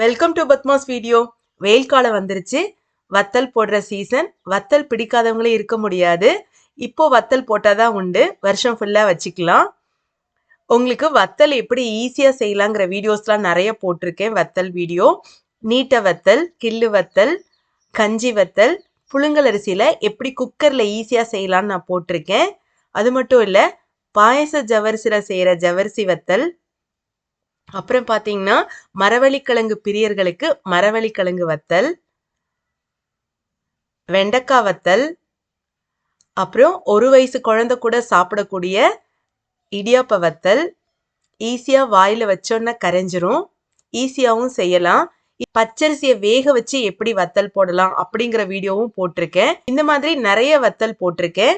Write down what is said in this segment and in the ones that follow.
Welcome to Padma's video வெயில் காலம் வந்துருச்சு. வத்தல் போடுற சீசன் வத்தல் பிடிக்காதவங்களே இருக்க முடியாது. இப்போ வத்தல் போட்டால் தான் உண்டு. வருஷம் ஃபுல்லாக வச்சுக்கலாம். உங்களுக்கு வத்தல் எப்படி ஈஸியாக செய்யலாங்கிற வீடியோஸ்லாம் நிறைய போட்டிருக்கேன். வத்தல் வீடியோ நீட்ட வத்தல் கில்லு வத்தல் கஞ்சி வத்தல் புழுங்கல் அரிசியில் எப்படி குக்கரில் ஈஸியாக செய்யலான்னு நான் போட்டிருக்கேன். அது மட்டும் இல்லை பாயச ஜவரிசியில் செய்கிற ஜவரிசி வத்தல் அப்புறம் பார்த்தீங்கன்னா மரவள்ளிக்கிழங்கு பிரியர்களுக்கு மரவள்ளிக்கிழங்கு வத்தல் வெண்டைக்காய் வத்தல் அப்புறம் ஒரு வயசு குழந்தை கூட சாப்பிடக்கூடிய இடியாப்ப வத்தல் ஈஸியாக வாயில் வச்சோன்னா கரைஞ்சிரும் ஈஸியாகவும் செய்யலாம். பச்சரிசியை வேக வச்சு எப்படி வத்தல் போடலாம் அப்படிங்கிற வீடியோவும் போட்டிருக்கேன். இந்த மாதிரி நிறைய வத்தல் போட்டிருக்கேன்.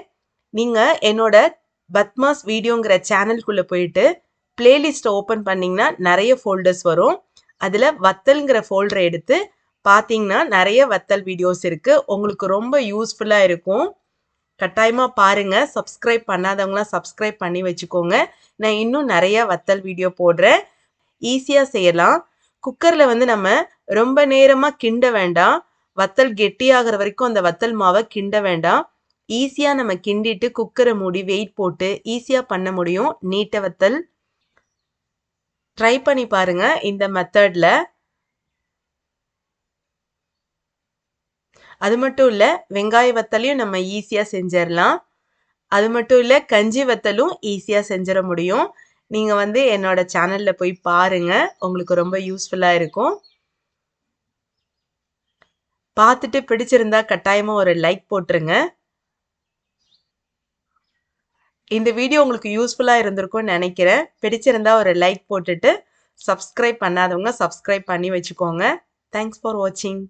நீங்கள் என்னோட பத்மாஸ் வீடியோங்கிற சேனல்குள்ளே போயிட்டு பிளேலிஸ்ட்டை ஓப்பன் பண்ணிங்கன்னா நிறைய ஃபோல்டர்ஸ் வரும். அதில் வத்தல்ங்கிற ஃபோல்டரை எடுத்து பார்த்தீங்கன்னா நிறைய வத்தல் வீடியோஸ் இருக்குது உங்களுக்கு ரொம்ப யூஸ்ஃபுல்லாக இருக்கும். கட்டாயமாக பாருங்கள் சப்ஸ்கிரைப் பண்ணாதவங்களாம் சப்ஸ்கிரைப் பண்ணி வச்சுக்கோங்க. நான் இன்னும் நிறையா வத்தல் வீடியோ போடுறேன். ஈஸியாக செய்யலாம். குக்கரில் வந்து நம்ம ரொம்ப நேரமாக கிண்ட வேண்டாம். வத்தல் கெட்டியாகிற வரைக்கும் அந்த வத்தல் மாவை கிண்ட வேண்டாம். ஈஸியாக நம்ம கிண்டிட்டு குக்கரை மூடி வெயிட் போட்டு ஈஸியாக பண்ண முடியும். நீட்ட வத்தல். ட்ரை பண்ணி பாருங்கள் இந்த மெத்தடில் அது மட்டும் இல்லை வெங்காய வத்தலையும் நம்ம ஈஸியாக செஞ்சிடலாம் அது மட்டும் இல்லை கஞ்சி வத்தலும் ஈஸியாக செஞ்சிட முடியும். நீங்கள் வந்து என்னோட சேனலில் போய் பாருங்க. உங்களுக்கு ரொம்ப யூஸ்ஃபுல்லாக இருக்கும். பார்த்துட்டு பிடிச்சிருந்தா கட்டாயமாக ஒரு லைக் போட்டுருங்க. இந்த வீடியோ உங்களுக்கு யூஸ்ஃபுல்லாக இருந்திருக்கும்னு நினைக்கிறேன். பிடிச்சிருந்தா ஒரு லைக் போட்டுட்டு சப்ஸ்கிரைப் பண்ணாதவங்க சப்ஸ்கிரைப் பண்ணி வச்சுக்கோங்க. தேங்க்ஸ் ஃபார் வாட்சிங்